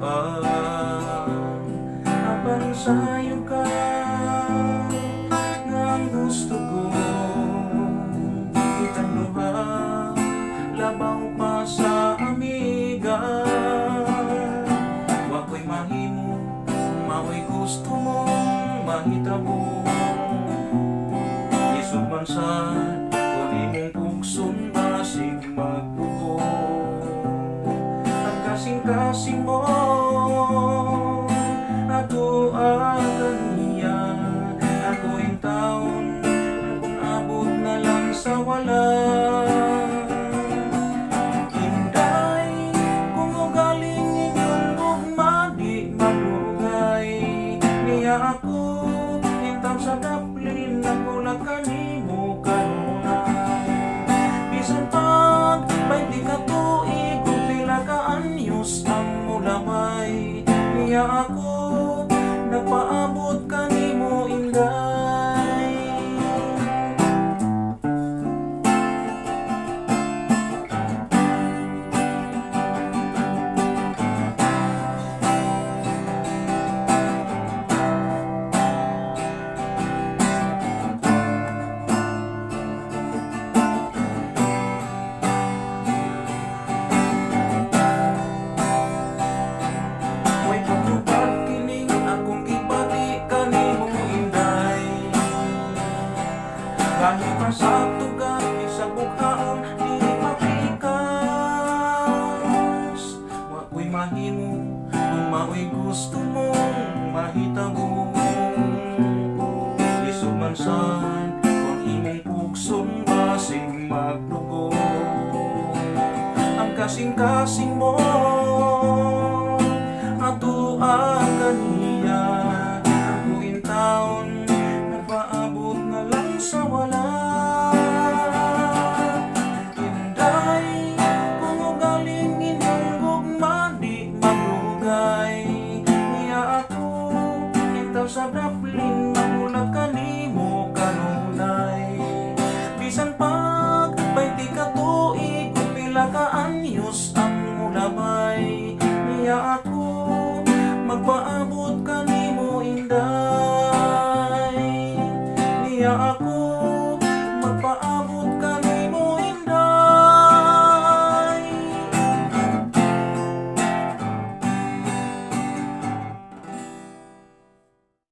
naman ang pansayong ka gusto ko kitang luha labaw pa sa amiga. Wako'y mahimo mawa'y gusto mong mahitabo. na ako Itang sa daplin Ako na kanimo karuna Bisan pag May di ka tuig Kung pila ka anyos Ang mulabay Niya ako Nagpaan Kahit pa sa tugan sa bukhaon dili mapikas Wako'y mahimo kung mao'y gusto mong mahitabo Isog man sad kung imong pugson basing magdugo Ang kasing-kasing mo ato ang kaniya. Buin taon Nagpaabot na lang sa wala sa daplin mo kanunay. Bisan pag Baiti ka tuig Kung pila ka anyos Ang mulamay Niya ako Magpaabot ka